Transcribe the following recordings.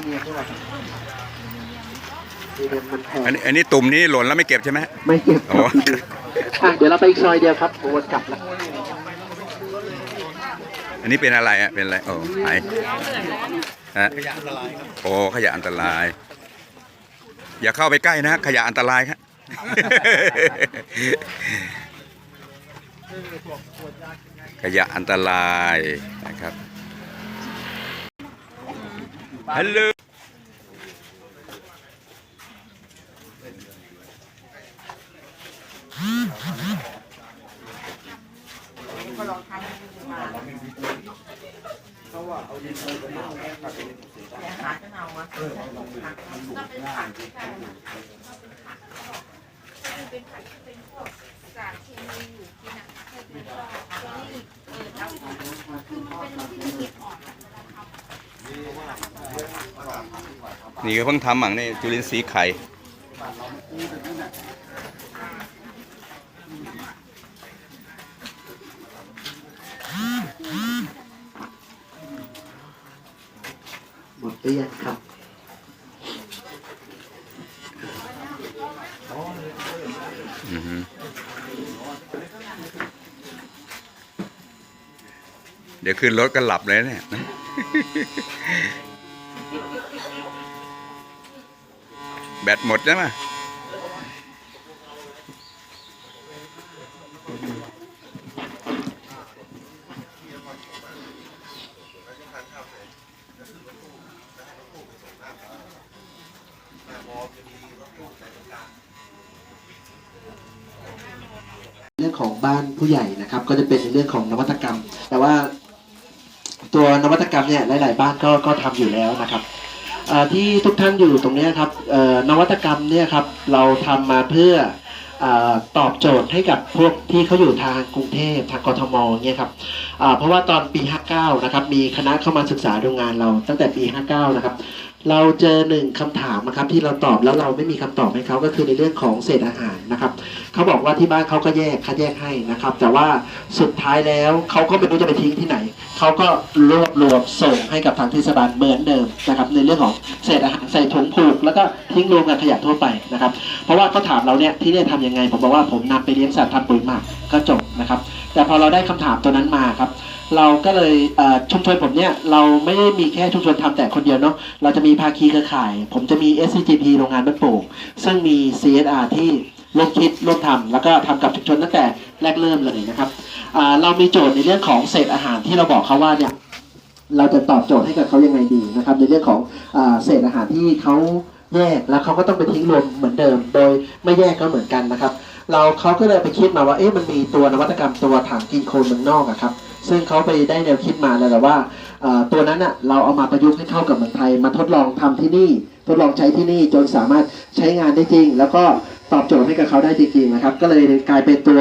อลูมิเนียมมันแพงอันนี้อันนี้ตุ่มนี้หล่นแล้วไม่เก็บใช่ไหมไม่เก็บคอ๋รัอบอะเดี๋ยวเราไปอีกซอยเดียวครับวนกลับแล้วอันนี้เป็นอะไรอะเป็นอะไรโอ้หายฮะขยะอันตรายครับโอ้ขยะอันตราย อย่าเข้าไปใกล้นะขยะอันตรายครับขยะอันตรายนะครับ ฮัลโหลเป็นผักที่เป็นพวกสารเคมีอยู่กินอะเคยเป็นพวกแล้วนี่เออแล้วคือมันเป็นที่ละเอียดอ่อนอะเวลาทำ นี่ก็เพิ่งทำหมังนี่จุลินทรีย์ไข่หมดหรือยังครับอือฮึเดี๋ยวขึ้นรถก็หลับเลยเนี่ย บตหมดใช่ไหมเรื่องของบ้านผู้ใหญ่นะครับ ก็จะเป็นเรื่องของนวัตกรรม แต่ว่าตัวนวัตกรรมเนี่ยหลาย ๆ บ้านก็ก็ทำอยู่แล้วนะครับ ที่ทุกท่านอยู่ตรงนี้ครับนวัตกรรมเนี่ยครับเราทำมาเพื่อตอบโจทย์ให้กับพวกที่เขาอยู่ทางกรุงเทพทางกทมเนี่ยครับเพราะว่าตอนปี 59 นะครับ มีคณะเข้ามาศึกษาดูงานเราตั้งแต่ปี 59 นะครับ เราเจอหนึ่งคำถามนะครับที่เราตอบแล้วเราไม่มีคำตอบให้เขาก็คือในเรื่องของเศษอาหารนะครับเขาบอกว่าที่บ้านเขาก็แยกคัดแยกให้นะครับ แต่ว่าสุดท้ายแล้วเขาก็ไม่รู้จะไปทิ้งที่ไหน เขาก็รวบรวมส่งให้กับทางเทศบาลเหมือนเดิมนะครับ ในเรื่องของเศษอาหารใส่ถุงผูก แล้วก็ทิ้งรวมกับขยะทั่วไปนะครับ เพราะว่าเขาถามเราเนี่ยที่เนี่ยทำยังไง ผมบอกว่าผมนำไปเลี้ยงสัตว์ทำปุ๋ยหมักก็จบนะครับ แต่พอเราได้คำถามตัวนั้นมาครับเราก็เลยชุมชนผมเนี่ยเราไม่ได้มีแค่ชุมชนทำแต่คนเดียวเนาะเราจะมีภาคีเครือข่าย ผมจะมี SCGP โรงงานบ้านโป่งซึ่งมี CSR ที่ ร่วมคิดร่วมทำแล้วก็ทำกับชุมชนตั้งแต่แรกเริ่มเลยนะครับเรามีโจทย์ในเรื่องของเศษอาหารที่เราบอกเขาว่าเนี่ยเราจะตอบโจทย์ให้กับเขายังไงดีนะครับ ในเรื่องของอเศษอาหารที่เขาแยกแล้วเขาก็ต้องไปทิ้งรวมเหมือนเดิม โดยไม่แยกก็เหมือนกันนะครับ เราเขาก็เลยไปคิดมาว่าเอ๊ะมันมีตัวนวัตกรรมตัวถังกินโคลนเมืองนอกอะครับซึ่งเขาไปได้แนวคิดมาแล้วแหละว่าอ่าตัวนั้นอะเราเอามาประยุกต์ให้เข้ากับเมืองไทย มาทดลองทำที่นี่ ทดลองใช้ที่นี่จนสามารถใช้งานได้จริง แล้วก็ ตอบโจทย์ให้กับเขาได้จริงๆนะครับ ก็เลยกลายเป็นตัว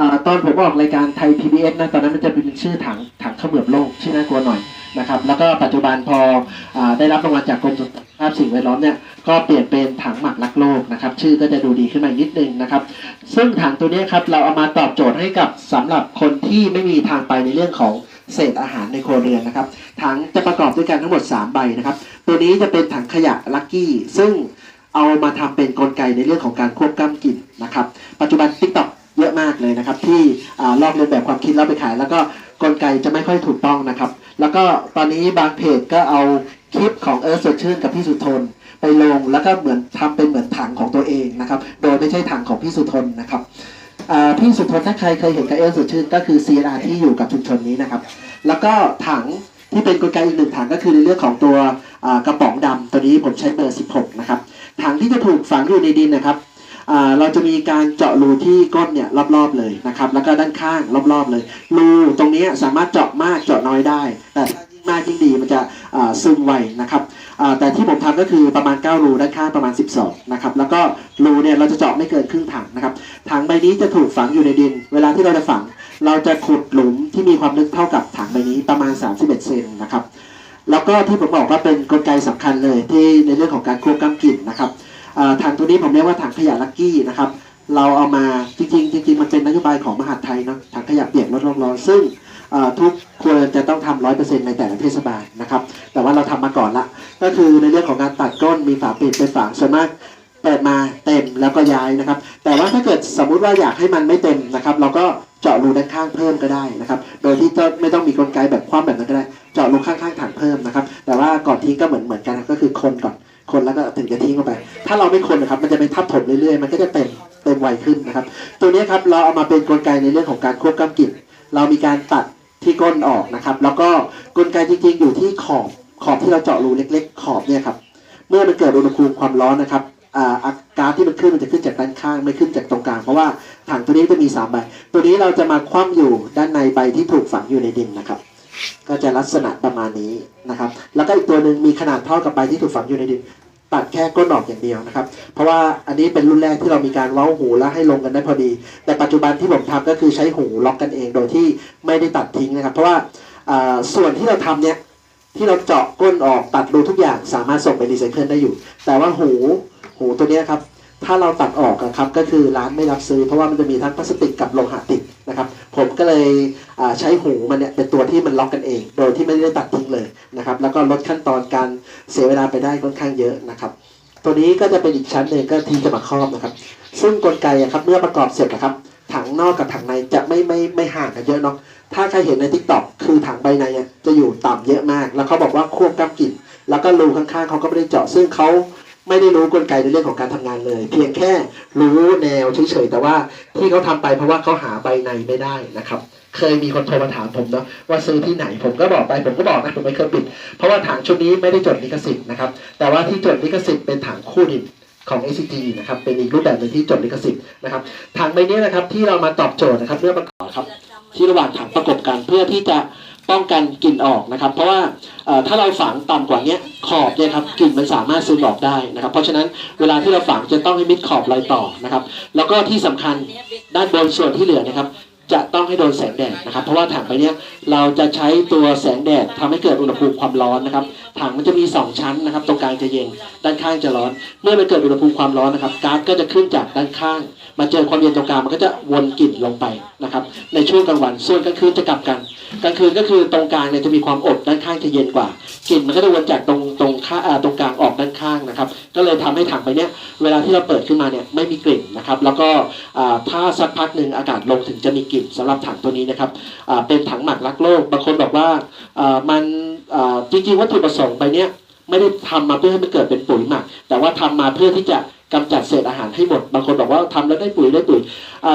อตอนผมออกรายการไทย PBS นะตอนนั้นมันจะเป็นชื่อถังถังเขมือบโลกชื่อน่ากลัวหน่อยนะครับ แล้วก็ปัจจุบันพออได้รับรางวัลจากกรมสุขภาพสิ่งแวดล้อมเนี่ยก็เปลี่ยนเป็นถังหมักรักโลกนะครับ ชื่อก็จะดูดีขึ้นมาอีกนิดนึงนะครับ ซึ่งถังตัวนี้ครับเราเอามาตอบโจทย์ให้กับสำหรับคนที่ไม่มีทางไปในเรื่องของเศษอาหารในครัวเรือนนะครับถังจะประกอบด้วยกันทั้งหมด 3 ใบนะครับ ตัวนี้จะเป็นถังขยะลักกี้ซึ่ง เอามาทำเป็นกลไกในเรื่องของการควบกล้ำกลิ่นนะครับ ปัจจุบัน TikTok เยอะมากเลยนะครับ ที่ลอกเลียนแบบความคิดแล้วไปขาย แล้วก็กลไกจะไม่ค่อยถูกต้องนะครับ แล้วก็ตอนนี้บางเพจก็เอาคลิปของเอิร์ธสดชื่นกับพี่สุทนไปลงแล้วก็เหมือนทำเป็นเหมือนถังของตัวเองนะครับ โดยไม่ใช่ถังของพี่สุทนนะครับพี่สุทนถ้าใครเคยเห็นกับเอิร์ธสดชื่นก็คือ CR ที่อยู่กับชุมชนนี้นะครับ แล้วก็ถัง ที่เป็นกลไกอีกหนึ่งถังก็คือในเรื่องของตัวกระป๋องดำตัวนี้ผมใช้เบอร์ 16 นะครับถังที่จะถูกฝังอยู่ในดินนะครับเราจะมีการเจาะรูที่ก้นเนี่ยรอบๆเลยนะครับ แล้วก็ด้านข้างรอบๆเลย รูตรงนี้สามารถเจาะมากเจาะน้อยได้ แต่ถ้ายิ่งมากยิ่งดีมันจะซึมไวนะครับแต่ที่ผมทำก็คือประมาณ 9 รูด้านข้างประมาณ 12 นะครับ แล้วก็รูเนี่ยเราจะเจาะไม่เกินครึ่งถังนะครับ ถังใบนี้จะถูกฝังอยู่ในดิน เวลาที่เราจะฝัง เราจะขุดหลุมที่มีความลึกเท่ากับถัง ประมาณ 31 เซนนะครับ แล้วก็ที่ผมบอกว่าเป็นกลไกสำคัญเลยที่ในเรื่องของการควบกำกลิ่นนะครับอ่าถังตัวนี้ผมเรียกว่าถังขยะลักกี้นะครับ เราเอามาจริงๆจริงๆมันเป็นนโยบายของมหาดไทยนะถังขยะเปียกลดโลกร้อนซึ่งทุกครัวเรือนจะต้องทำร้อยเปอร์เซ็นต์ในแต่ละเทศบาลนะครับ แต่ว่าเราทำมาก่อนละ ก็คือในเรื่องของการตัดก้นมีฝาปิดเป็นฝาส่วนมากเปิดมาเต็มแล้วก็ย้ายนะครับ แต่ว่าถ้าเกิดสมมุติว่าอยากให้มันไม่เต็มนะครับ เราก็ จาะรูด้านข้างเพิ่มก็ได้นะครับ โดยที่ไม่ต้องมีกลไกแบบคว่ำแบบนั้นก็ได้ เจาะรูข้างๆถังเพิ่มนะครับ แต่ว่าก่อนทิ้งก็เหมือนเหมือนกันก็คือคนก่อน คนแล้วก็ถึงจะทิ้งลงไป ถ้าเราไม่คนนะครับ มันจะไปทับถมเรื่อยๆ มันก็จะเต็มเต็มไวขึ้นนะครับ ตัวนี้ครับเราเอามาเป็นกลไกในเรื่องของการควบกำกิ่นเรามีการตัดที่ก้นออกนะครับ แล้วก็กลไกจริงๆอยู่ที่ขอบขอบที่เราเจาะรูเล็ก ๆ ขอบเนี่ยครับ เมื่อมันเกิดอุณหภูมิความร้อนนะครับ อากาศที่มันขึ้นมันจะขึ้นจากด้านข้างไม่ขึ้นจากตรงกลาง เพราะว่าถังตัวนี้จะมีสามใบ ตัวนี้เราจะมาคว่ำอยู่ด้านในใบที่ถูกฝังอยู่ในดินนะครับ ก็จะลักษณะประมาณนี้นะครับ แล้วก็อีกตัวหนึ่งมีขนาดเท่ากับใบที่ถูกฝังอยู่ในดิน ตัดแค่ก้นออกอย่างเดียวนะครับ เพราะว่าอันนี้เป็นรุ่นแรกที่เรามีการเว้าหูแล้วให้ลงกันได้พอดี แต่ปัจจุบันที่ผมทำก็คือใช้หูล็อกกันเองโดยที่ไม่ได้ตัดทิ้งนะครับ เพราะว่าอ่าส่วนที่เราทำเนี่ยที่เราเจาะก้นออกตัดรูทุกอย่างสามารถส่งไปรีไซเคิลได้อยู่ แต่ว่าหู หูตัวนี้ครับถ้าเราตัดออกอะครับก็คือร้านไม่รับซื้อ เพราะว่ามันจะมีทั้งพลาสติกกับโลหะติดนะครับผมก็เลยใช้หูมันเนี่ยเป็นตัวที่มันล็อกกันเอง โดยที่ไม่ได้ตัดทิ้งเลยนะครับแล้วก็ลดขั้นตอนการเสียเวลาไปได้ค่อนข้างเยอะนะครับตัวนี้ก็จะเป็นอีกชั้นหนึ่งก็ที่จะมาครอบนะครับ ซึ่งกลไกอะครับเมื่อประกอบเสร็จนะครับ ถังนอกกับถังในจะไม่ไม่ไม่ห่างกันเยอะเนาะถ้าใครเห็นในทิกตอกคือถังใบในจะอยู่ต่ำเยอะมาก แล้วเขาบอกว่าควบกำกลิ่นแล้วก็รูข้างๆเขาก็ไม่ได้เจาะซึ่งเขา ไม่ได้รู้กลไกในเรื่องของการทำงานเลย เพียงแค่รู้แนวเฉยๆแต่ว่าที่เขาทำไปเพราะว่าเขาหาใบในไม่ได้นะครับ เคยมีคนโทรมาถามผมเนาะว่าซื้อที่ไหนผมก็บอกไปผมก็บอกนะผมไม่เคยปิด เพราะว่าถังชุดนี้ไม่ได้จดลิขสิทธิ์นะครับแต่ว่าที่จดลิขสิทธิ์เป็นถังคู่ดินของ ACG นะครับเป็นอีกรูปแบบหนึ่งที่จดลิขสิทธิ์นะครับถังใบนี้นะครับที่เรามาตอบโจทย์นะครับเมื่องประกอบครับที่ระหว่างถังประกบกันเพื่อที่จะ ป้องกันกลิ่นออกนะครับ เพราะว่าถ้าเราฝังต่ำกว่านี้ขอบเนี่ยครับกลิ่นมันสามารถซึมออกได้นะครับ เพราะฉะนั้นเวลาที่เราฝังจะต้องให้มิดขอบรอยต่อนะครับ แล้วก็ที่สำคัญด้านบนส่วนที่เหลือนะครับจะต้องให้โดนแสงแดดนะครับ เพราะว่าถังใบเนี้ยเราจะใช้ตัวแสงแดดทำให้เกิดอุณหภูมิความร้อนนะครับ ถังมันจะมี 2 ชั้นนะครับ ตรงกลางจะเย็น ด้านข้างจะร้อน เมื่อมันเกิดอุณหภูมิความร้อนนะครับก๊าซก็จะขึ้นจากด้านข้าง มาเจอความเย็นตรงกลางมันก็จะวนกลิ่นลงไปนะครับ ในช่วงกลางวัน ส่วนกลางคืนจะกลับกัน กลางคืนก็คือตรงกลางเนี่ยจะมีความอบด้านข้างจะเย็นกว่ากลิ่นมันก็จะวนจากตรงตรงข้าตรงกลางออกด้านข้างนะครับ ก็เลยทำให้ถังใบเนี้ยเวลาที่เราเปิดขึ้นมาเนี่ยไม่มีกลิ่นนะครับ แล้วก็ถ้าสักพักหนึ่งอากาศลงถึงจะมีกลิ่นสำหรับถังตัวนี้นะครับเป็นถังหมักรักโลกบางคนบอกว่ามันจริงๆวัตถุประสงค์ใบเนี้ยไม่ได้ทำมาเพื่อให้มันเกิดเป็นปุ๋ยหมัก แต่ว่าทำมาเพื่อที่จะกำจัดเศษอาหารให้หมด บางคนบอกว่าทำแล้วได้ปุ๋ยได้ปุ๋ย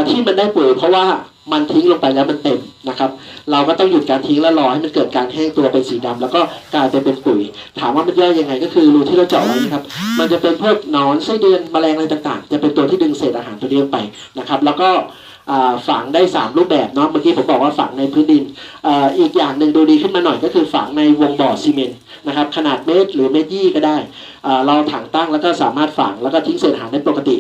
ที่มันได้ปุ๋ยเพราะว่า มันทิ้งลงไปแล้วมันเต็มนะครับ เราก็ต้องหยุดการทิ้งแล้วรอให้มันเกิดการแห้งตัวเป็นสีดำแล้วก็กลายเป็นเป็นปุ๋ย ถามว่ามันย่อยยังไงก็คือรูที่เราเจาะไว้นะครับ มันจะเป็นพวกนอนไส้เดือนแมลงอะไรต่างๆ จะเป็นตัวที่ดึงเศษอาหารตัวนี้ออกไปนะครับ แล้วก็ฝังได้ 3 รูปแบบเนาะเมื่อกี้ผมบอกว่าฝังในพื้นดินออีกอย่างหนึ่งดูดีขึ้นมาหน่อยก็คือฝังในวงบ่อซีเมนต์ นะครับขนาดเมตรหรือเมตรยี่ก็ได้ เราถังตั้งแล้วก็สามารถฝังแล้วก็ทิ้งเศษอาหารได้ปกติ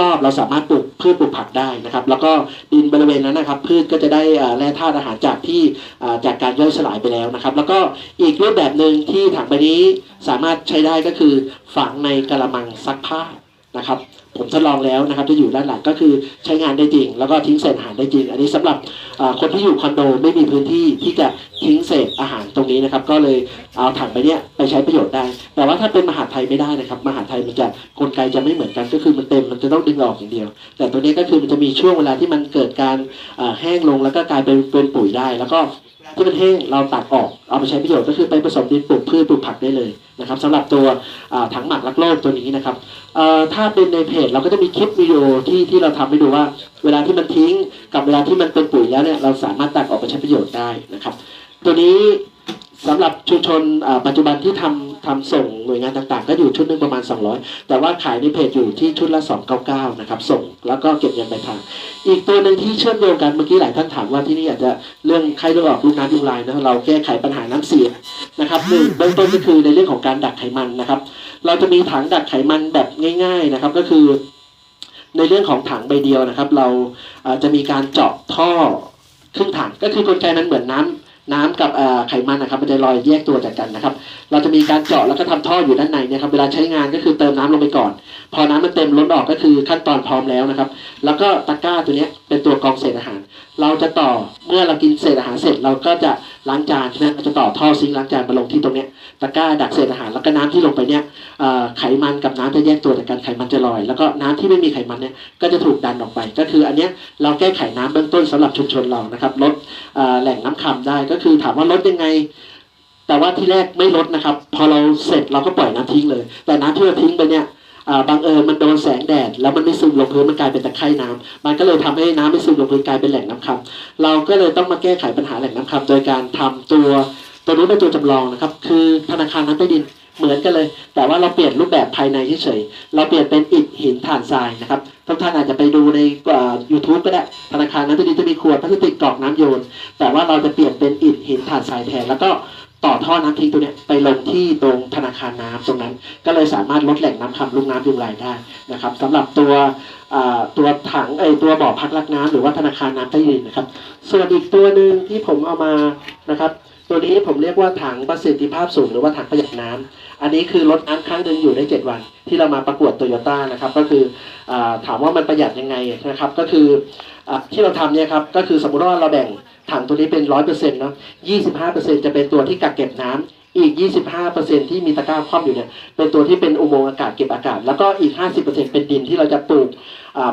รอบๆ เราสามารถปลูกพืชปลูกผักได้นะครับ แล้วก็ดินบริเวณนั้นนะครับ พืชก็จะได้แร่ธาตุอาหารจากที่จากการย่อยสลายไปแล้วนะครับ แล้วก็อีกรูปแบบหนึ่งที่ถังใบนี้สามารถใช้ได้ก็คือฝังในกระมังซักผ้า นะครับ ผมทดลองแล้วนะครับจะอยู่ด้านหลังก็คือใช้งานได้จริง แล้วก็ทิ้งเศษอาหารได้จริง อันนี้สำหรับคนที่อยู่คอนโดไม่มีพื้นที่ที่จะทิ้งเศษอาหารตรงนี้นะครับ ก็เลยเอาถังไปเนี้ยไปใช้ประโยชน์ได้ แต่ว่าถ้าเป็นมหาดไทยไม่ได้นะครับ มหาดไทยมันจะกลไกจะไม่เหมือนกันก็คือมันเต็มมันจะต้องดึงออกอย่างเดียว แต่ตัวนี้ก็คือมันจะมีช่วงเวลาที่มันเกิดการแห้งลงแล้วก็กลายเป็นเป็นปุ๋ยได้ แล้วก็ ที่มันแห้งเราตัดออกเอาไปใช้ประโยชน์ก็คือไปผสมดินปลูกพืชปลูกผักได้เลยนะครับสำหรับตัวถังหมักรักโลกตัวนี้นะครับถ้าเป็นในเพจเราก็จะมีคลิปวิดีโอที่ที่เราทำให้ดูว่า เวลาที่มันทิ้งกับเวลาที่มันเป็นปุ๋ยแล้วเนี่ยเราสามารถตัดออกไปใช้ประโยชน์ได้นะครับ ตัวนี้ สำหรับชุมชนปัจจุบันที่ทำทำส่งหน่วยงานต่างๆ ก็อยู่ชุดหนึงประมาณ 200 แต่ว่าขายในเพจอยู่ที่ชุดละ 299 นะครับ ส่งแล้วก็เก็บเงินไปทาง อีกตัวหนึ่งที่เชื่อมโยงกันเมื่อกี้หลายท่านถามว่าที่นี่อาจจะเรื่องไข้เลือดออกลูกน้ำยุงลายนะเราแก้ไขปัญหาน้ำเสียนะครับหนึ่งเบื้องต้นก็คือในเรื่องของการดักไขมันนะครับ เราจะมีถังดักไขมันแบบง่าย ๆนะครับก็คือในเรื่องของถังใบเดียวนะครับ เราจะมีการเจาะท่อครึ่งถังก็คือกลไกนั้นเหมือนน้ำ น้ำกับไขมันนะครับมันจะลอยแยกตัวจากกันนะครับ เราจะมีการเจาะแล้วก็ทำท่ออยู่ด้านในเนะครับเวลาใช้งานก็คือเติมน้ำลงไปก่อน พอน้ำมันเต็มล้นออกก็คือขั้นตอนพร้อมแล้วนะครับ แล้วก็ตะกร้าตัวนี้เป็นตัวกรองเศษอาหารเราจะต่อเมื่อเรากินเศษอาหารเสร็จเราก็จะล้างจานใช่ไหมเราจะต่อท่อซิงล้างจานมาลงที่ตรงเนี้ยตะกร้าดักเศษอาหารแล้วก็น้ำที่ลงไปเนี่ยไขมันกับน้ำจะแยกตัวจากกันไขมันจะลอย แล้วก็น้ำที่ไม่มีไขมันเนี่ยก็จะถูกดันออกไป ก็คืออันเนี้ยเราแก้ไขน้ำเบื้องต้นสำหรับชุมชนเรานะครับลดแหล่งน้ำคำได้ก็คือถามว่าลดยังไงแต่ว่าที่แรกไม่ลดนะครับ พอเราเสร็จเราก็ปล่อยน้ำทิ้งเลย แต่น้ำที่เราทิ้งไปเนี่ย อ่างเอิญมันโดนแสงแดด แล้วมันไม่ซึมลงพื้นมันกลายเป็นตะไคร่น้ำมันก็เลยทำให้น้ำไม่ซึมลงพื้นกลายเป็นแหล่งน้ำคำเราก็เลยต้องมาแก้ไขปัญหาแหล่งน้ำคำโดยการทำตัวตัวนี้เป็นตัวจำลองนะครับ คือธนาคารน้ำใต้ดินเหมือนกันเลย แต่ว่าเราเปลี่ยนรูปแบบภายในเฉยๆเราเปลี่ยนเป็นอิฐหินถ่านทรายนะครับทุกท่านอาจจะไปดูในยูทูบก็ได้ธนาคารน้ำใต้ดินจะมีขวดพลาสติกกรอกน้ำโยน แต่ว่าเราจะเปลี่ยนเป็นอิฐหินถ่านทรายแทนแล้วก็ ต่อท่อน้ำทิ้งตัวเนี้ยไปลงที่ตรงธนาคารน้ำตรงนั้น ก็เลยสามารถลดแหล่งน้ำคำลุ่มน้ำยุงลายได้นะครับสำหรับตัวตัวถังไอตัวบ่อพักรักน้ำหรือว่าธนาคารน้ำใต้ดินนะครับ ส่วนอีกตัวหนึ่งที่ผมเอามานะครับตัวนี้ผมเรียกว่าถังประสิทธิภาพสูงหรือว่าถังประหยัดน้ำอันนี้คือลดน้ำครั้งหนึ่งอยู่ได้ 7 วัน ที่เรามาประกวดโตโยต้านะครับก็คืออถามว่ามันประหยัดยังไงนะครับก็คืออที่เราทำเนี่ยครับก็คือสมมติว่าเราแบ่ง ถังตัวนี้เป็นร้อยเปอร์เซ็นต์เนาะ25%จะเป็นตัวที่กักเก็บน้ำอีก 25%ที่มีตะกร้าครอบอยู่เนี่ย เป็นตัวที่เป็นอุโมงค์อากาศเก็บอากาศ แล้วก็อีก 50%เป็นดินที่เราจะปลูก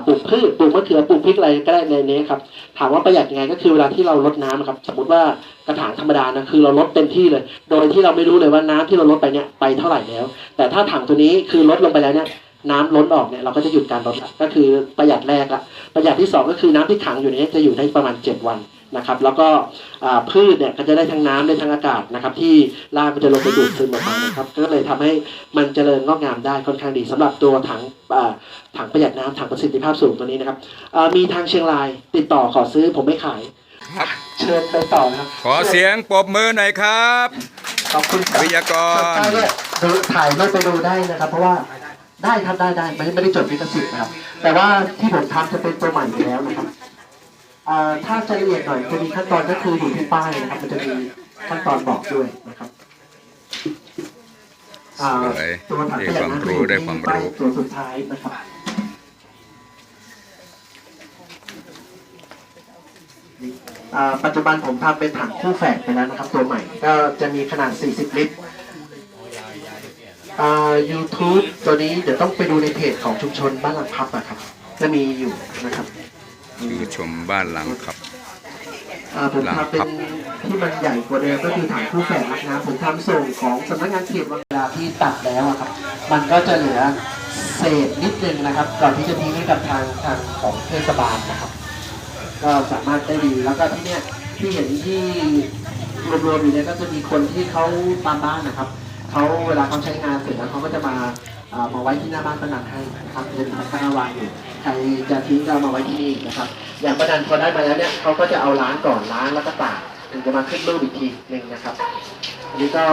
ปลูกพืชปลูกมะเขือปลูกพริกอะไรก็ได้ในนี้ครับ ถามว่าประหยัดยังไงก็คือเวลาที่เราลดน้ำครับ สมมติว่ากระถางธรรมดานะคือเราลดเต็มที่เลย โดยที่เราไม่รู้เลยว่าน้ำที่เราลดไปเนี่ยไปเท่าไหร่แล้ว แต่ถ้าถังตัวนี้คือลดลงไปแล้วเนี่ยน้ำล้นออกเนี่ยเราก็จะหยุดการลดก็คือประหยัดแรกละประหยัดที่สองก็คือน้ำที่ขังอยู่ในนี้จะอยู่ได้ประมาณ 7 วัน นะครับ แล้วก็อ่าพืชเนี่ยก็จะได้ทั้งน้ำได้ทั้งอากาศนะครับ ที่รากมันจะลงไปดูดซึมออกมานะครับ ก็เลยทำให้มันเจริญงอกงามได้ค่อนข้างดีสำหรับตัวถังอ่าถังประหยัดน้ำถังประสิทธิภาพสูงตัวนี้นะครับอ่ามีทางเชียงรายติดต่อขอซื้อผมไม่ขายครับเชิญไปต่อนะครับขอเสียงปรบมือหน่อยครับขอบคุณครับวิทยากรสนใจเนี่ยดูถ่ายรูปไปดูได้นะครับ เพราะว่าได้ครับได้ได้ไม่ไม่ได้จดลิขสิทธิ์นะครับ แต่ว่าที่ผมทำจะเป็นตัวใหม่อยู่แล้วนะครับอ่า ถ้าจะละเอียดหน่อยจะมีขั้นตอนก็คืออยู่ที่ป้ายนะครับ มันจะมีขั้นตอนบอกด้วยนะครับอ่าสวยตัวถังได้ความรู้ได้ความรู้ตัวสุดท้ายนะครับอ่าปัจจุบันผมทำเป็นถังคู่แฝดไปแล้วนะครับ ตัวใหม่ ก็จะมีขนาด 40 ลิตรอ่า YouTube ตัวนี้เดี๋ยวต้องไปดูในเพจของชุมชนบ้านหลังพับอะครับ จะมีอยู่นะครับ คือชมบ้านหลังครับ อ่าผมทำเป็นที่มันใหญ่กว่าเดิมก็คือถังคู่แฝดรักน้ำผมทำส่งของสำนักงานเขตวังเวลาที่ตัดแล้วอะครับ มันก็จะเหลือเศษนิดนึงนะครับก่อนที่จะทิ้งให้กับทางทางของเทศบาลนะครับ ก็สามารถได้ดีแล้วก็ที่เนี้ยที่เห็นที่รวมๆอยู่เนี่ยก็จะมีคนที่เขาตามบ้านนะครับเขาเวลาเขาใช้งานเสร็จแล้วเขาก็จะมาอ่ามาไว้ที่หน้าบ้านประนันให้นะครับจะมีตะกร้าวางอยู่ใค รจะทิ้งก็เอามาไว้ที่นี่นะครับ อย่างประนันพอได้มาแล้วเนี่ยเขาก็จะเอาล้างก่อนล้างแล้วก็ตากถึงจะมาขึ้นรูปอีกทีหนึ่งนะครับ อันนี้ก็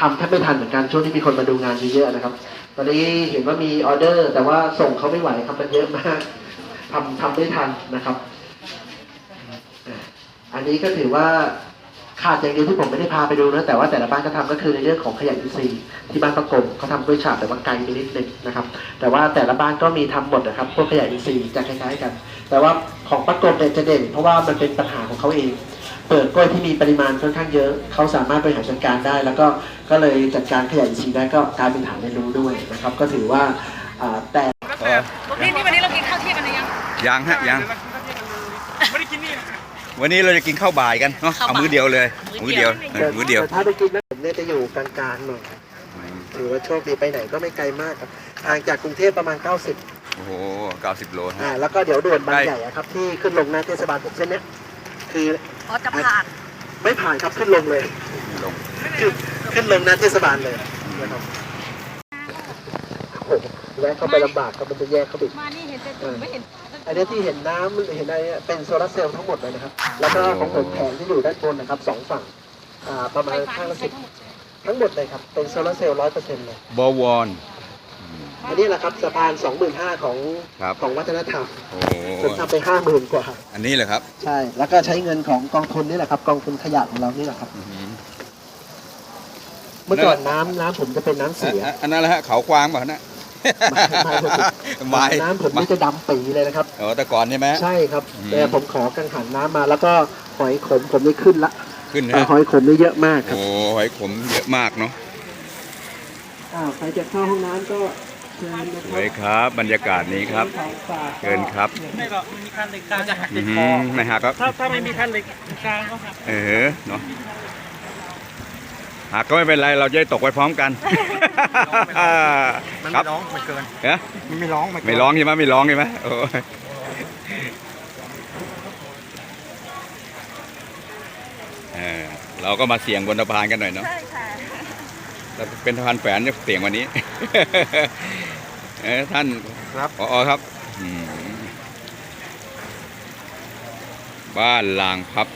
ทำแทบไม่ทันเหมือนกันช่วงที่มีคนมาดูงานเยอะๆนะครับ ตอนนี้เห็นว่ามีออเดอร์ แต่ว่าส่งเขาไม่ไหวครับมันเยอะมากทำทำไม่ทันนะครับ อันนี้ก็ถือว่า ขาดอย่างเดียวที่ผมไม่ได้พาไปดูนะแต่ว่าแต่ละบ้านก็ทำก็คือในเรื่องของขยะอินทรีย์ที่บ้านประกบเขาทำกล้วยฉาบแต่ว่าไกลไปนิดนึงนะครับ แต่ว่าแต่ละบ้านก็มีทำหมดนะครับพวกขยะอินทรีย์จะคล้ายๆกัน แต่ว่าของประกบเนี่ยจะเด่น เพราะว่ามันเป็นปัญหาของเขาเองเปิดกล้วยที่มีปริมาณค่อนข้างเยอะ เขาสามารถบริหารจัดการได้ แล้วก็ก็เลยจัดการขยะอินทรีย์ได้ก็กลายเป็นฐานเรียนรู้ด้วยนะครับ ก็ถือว่าอ่าแต่นี่นี่วันนี้เรากินข้าวเที่ยงกันหรือยังยังฮะยังไม่ได้กินนี่ วันนี้เราจะกินข้าวบ่ายกันเนาะข้าวเอาบ่ายมื้อเดียวเลยมื้อเดียวเออมื้อเดียว แต่ถ้าไปกินนะผมเนี่ยจะอยู่กลางๆหน่อยถือว่าโชคดีไปไหนก็ไม่ไกลมากครับห่างจากกรุงเทพประมาณ 90โอ้โห90 โลอ่าฮะแล้วก็เดี๋ยวด่วนบางใกล้ใหญ่อะครับที่ขึ้นลงหน้าเทศบาลผมเส้นเนี้ยคืออ๋อจะผ่านไม่ผ่านครับขึ้นลงเลยลง คือขึ้นลงหน้าเทศบาลเลยนะครับโอ้โหแวะเข้าไปลำบากครับมันจะแยกเข้าไปอีกมานี่เห็นแต่จุดไม่เห็น อันนี้ที่เห็นน้ำเห็นอะไรเนี่ยเป็นโซลาร์เซลล์ทั้งหมดเลยนะครับ แล้วก็ของผมแผงที่อยู่ด้านบนนะครับสองฝั่งอ่าประมาณข้างละสิบทั้งหมดเลยครับ เป็นโซลาร์เซลล์ร้อยเปอร์เซ็นต์เลยบวรอันนี้แหละครับสะพานสองหมื่นห้าของครับของวัฒนธรรมโอ้โหผมทำไปห้าหมื่นกว่า อันนี้เหรอครับ ใช่ แล้วก็ใช้เงินของกองทุนนี่แหละครับ กองทุนขยะของเรานี่แหละครับอื้อหือเมื่อก่อนน้ำน้ำผมจะเป็นน้ำเสียอะอันนั้นแหละฮะเขากวางเปล่านะ ไม่ไม่น้ำผมนี่จะดำปีเลยนะครับเออแต่ก่อนใช่ไหมใช่ครับอืมแต่ผมขอกังหันน้ำมา แล้วก็หอยขมผมนี่ขึ้นละขึ้นเอ่อนะหอยขมนี่เยอะมากครับโอ้หอยขมเยอะมากเนาะอ้าวใครจะเข้าห้องน้ำก็เชิญนะสครัวยครับบรรยากาศนี้ครับของฝากเชิญครับไม่หรอกมันมีคันเหล็กกลางจะหักอืติดอคหืออไม่หักก็ถ้าถ้าไม่มีคันเหล็กกลางก็หักเออเนาะ หักก็ไม่เป็นไรเราจะได้ตกไปพร้อมกัน มันครัไม่ร้องมันเกินเอ๊ะมันไม่ร้องมันเกินไม่ร้องใช่ไหมไม่ร้องใช่ไหมโอ้ยเออเราก็มาเสี่ยงบนสะพานกันหน่อยเนาะ ใช่ค่ะถ้าเป็นสะพานแฝนจะเสี่ยงกวันนี้ เออท่านครับพอครับอืมบ้านลางพับ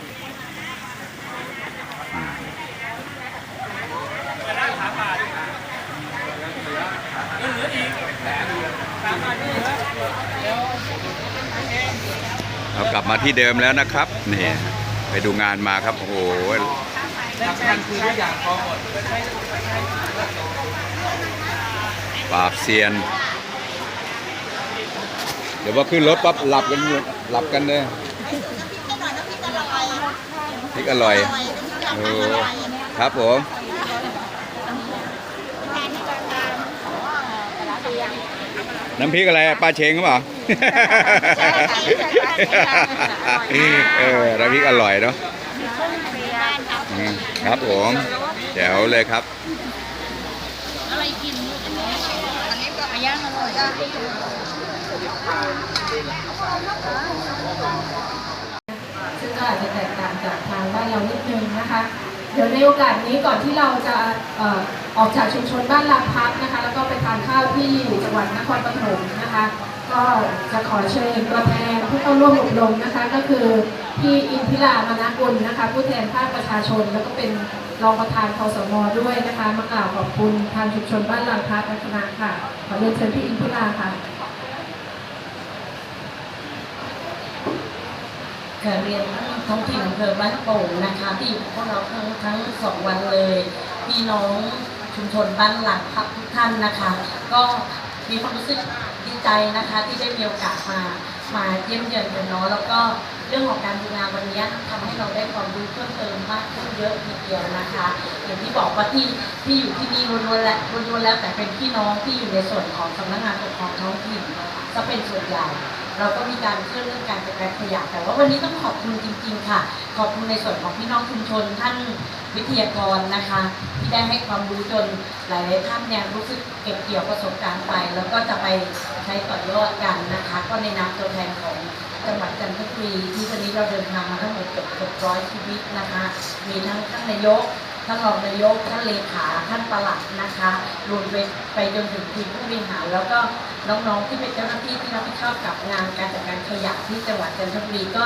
เรากลับมาที่เดิมแล้วนะครับ นี่ไปดูงานมาครับ โอ้โหปราบเซียน เดี๋ยวพอขึ้นรถปั๊บหลับกันหมดหลับกันเลยพริกอร่อยโอ้ครับผม น้ำพริกอะไรอะปลาเชงหรือเปล่าเออน้ำพริกอร่อยเนาะอืมครับผมแจ๋วเลยครับอะไรกินอันนี้อันนี้ก็ย่างอร่อยซึ่งก็อาจจะแตกต่างจากทางบ้านเรานิดนึงนะคะเดี๋ยวในโอกาสนี้ก่อนที่เราจะออกจากชุมชนบ้านลางพักนะคะ แล้วก็ไปทานข้าวที่จังหวัดนครปฐมนะคะ ก็จะขอเชิญตัวแทนผู้เข้าร่วมอบรมนะคะ ก็คือพี่อินทิรามานากุลนะคะ ผู้แทนภาคประชาชน แล้วก็เป็นรองประธานคอสมอด้วยนะคะ มากล่าวขอบคุณทางชุมชนบ้านลางพักและคณะค่ะขอเรียนเชิญพี่อินทิราค่ะ เกิดเรียนท้องถิ่นอำเภอบ้านโป่งนะคะที่อยู่พวกเราทั้งทั้งสองวันเลยพี่น้องชุมชนบ้านหลักพักทุกท่านนะคะ ก็มีความรู้สึกดีใจนะคะที่ได้มีโอกาสมามาเยี่ยมเยือนกันเนาะแล้วก็เรื่องของการดูงานวันนี้ทำให้เราได้ความรู้เพิ่มเติมมากขึ้นเยอะทีเดียวนะคะ อย่างที่บอกว่าที่ที่อยู่ที่นี่ล้วนๆแล้วล้วนๆแล้วแต่เป็นพี่น้องที่อยู่ในส่วนของสำนักงานปกครองท้องถิ่นจะเป็นส่วนใหญ่ เราก็มีการเคลื่อนเรื่องการจัดการขยะแต่ว่าวันนี้ต้องขอบคุณจริง ๆ ค่ะ ขอบคุณในส่วนของพี่น้องชุมชนท่านวิทยากรนะคะ ที่ได้ให้ความรู้จนหลายๆท่านเนี่ยรู้สึกเก็บเกี่ยวประสบการณ์ไป แล้วก็จะไปใช้ต่อยอดกันนะคะ ก็ในนามตัวแทนของจังหวัดจันทบุรีที่วันนี้เราเดินทางมาทั้งหมดเกือบเกือบร้อยชีวิตนะคะ มีทั้งท่านนายกท่านรองนายกท่านเลขาท่านประหลัดนะคะ รวมไปไปจนถึงทีมผู้บริหารแล้วก็ น้องๆที่เป็นเจ้าหน้าที่ที่รับผิดชอบกับงานการจัดการขยะที่จังหวัดจันทบุรีก็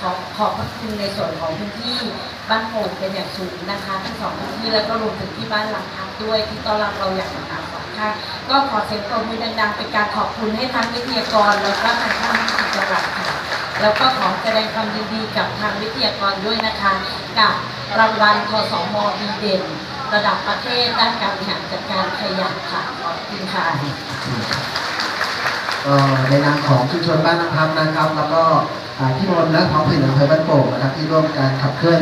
ขอขอบพระคุณในส่วนของพื้นที่บ้านโป่งเป็นอย่างสูงนะคะทั้งสองพื้นที่แล้วก็รวมถึงที่บ้านหลังพักด้วยที่ต้อนรับเราอย่างหนาฝาค่ะก็ขอเสียงปรบมือดังๆเป็นการขอบคุณให้ทั้งวิทยากรแล้วก็ทางท่านผู้จังหวัดค่ะแล้วก็ขอแสดงความยินดีกับทางวิทยากรด้วยนะคะ กับรางวัลคสมดีเด่น ระดับประเทศด้านการบริหารจัดการขยะค่ะขอบคุณค่ะ ก็ในนามของชุมชนบ้านน้ำพับนะครับ แล้วก็อ่าที่มนและท้องถิ่นอำเภอบ้านโป่งนะครับที่ร่วมการขับเคลื่อน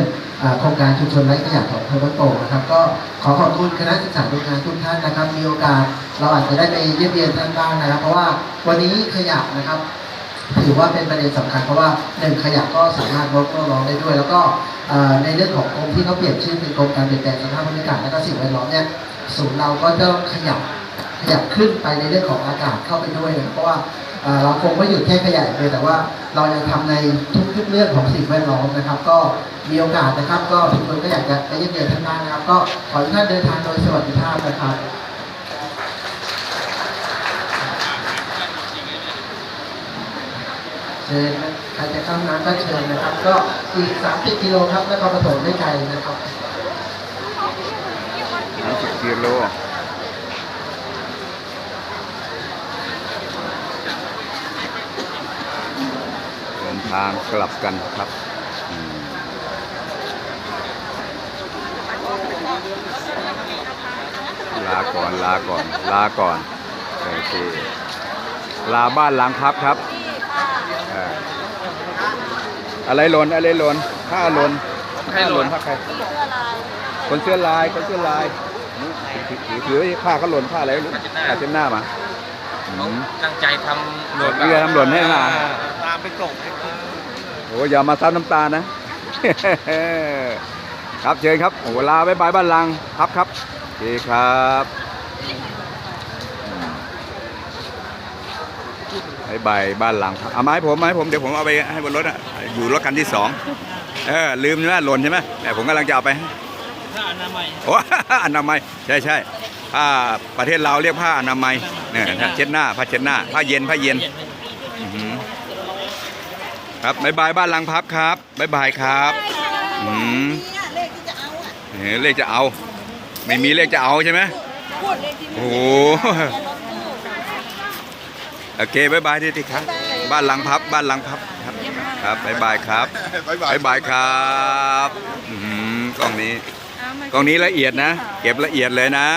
โครงการชุมชนไร้ขยะของอำเภอบ้านโป่งนะครับ ก็ขอขอบคุณคณะศึกษาดูงานทุกท่านนะครับ มีโอกาสเราอาจจะได้ไปเยี่ยมเยียนท่านบ้างนะครับ เพราะว่าวันนี้ขยะนะครับถือว่าเป็นประเด็นสำคัญเพราะว่าหนึ่งขยะก็สามารถลดโลกร้อนได้ด้วย แล้วก็ในเรื่องของกรมที่เขาเปลี่ยนชื่อเป็นกรมการเปลี่ยนแปลงสภาพบรรยากาศและก็สิ่งแวดล้อมเนี่ยศูนย์เราก็จะขยับ ขยับขึ้นไปในเรื่องของอากาศเข้าไปด้วยนะเพราะว่าเราคงไม่หยุดแค่ขยะเลยแต่ว่าเรายังทำในทุกๆเรื่องของสิ่งแวดล้อมนะครับ ก็มีโอกาสนะครับ ก็ทุกคนก็อยากจะไปเยี่ยมเยียนท่านบ้างนะครับ ก็ขอท่านเดินทางโดยสวัสดิภาพนะครับเชิญนะใครจะเข้าน้ำก็เชิญนะครับ ก็อีก 30กิโลครับนครปฐมไม่ไกลนะครับ30กิโลเดิน ทางกลับกันครับอืมลาก่อนลาก่อน ลาก่อนโอเคลาบ้านหลังพับครับเอออะไรหล่นอะไรหล่นผ้าหล่นผ้าหล่นผ้าใครคนเสื้อลายคนเสื้อลายถือถือถือผ้าเขาหล่นผ้าอะไรไม่รู้ผ้าเช็ดหน้ามาอืมตั้งใจทำหล่นเรือทำหล่นให้มาตามไปกลบโอ้อย่ามาซ้ำน้ำตานะ ครับเชิญครับโอ้ลาบายบายบ้านลังครับครับโอเคครับบายบายบ้านลังเอาไมาให้ผมมาให้ผมเดี๋ยวผมเอาไปให้บนรถอะอยู่รถคันที่สองเออลืมใช่ไหมหล่นใช่ไหมแต่ผมกำลังจะเอาไปให้ผ้าอนามัยโอ้อนามัยใช่ใช่ผ้าประเทศเราเรียกผ้าอนามัยเนี่ยเช็ดหน้าผ้าเช็ดหน้าผ้าเย็นผ้าเย็นอื้อหือ ครับบายบายบ้านลังพับครับบายบายครับอืมเออเลขจะเอา ไม่มีเลขจะเอาใช่ไหมโอ้โหโอเคบายบายทีทีครับ บ้านลังพับบ้านลังพับครับครับบายบายครับบายบายครับอืมกล้องนี้กล้องนี้ละเอียดนะ เก็บละเอียดเลยนะ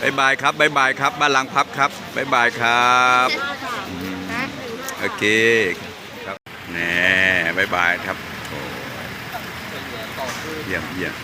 บายบายครับบายบายครับ บ้านลังพับครับบายบายครับอืม โอเคครับแน่บายบายครับโอ้เยี่ยมเยี่ยม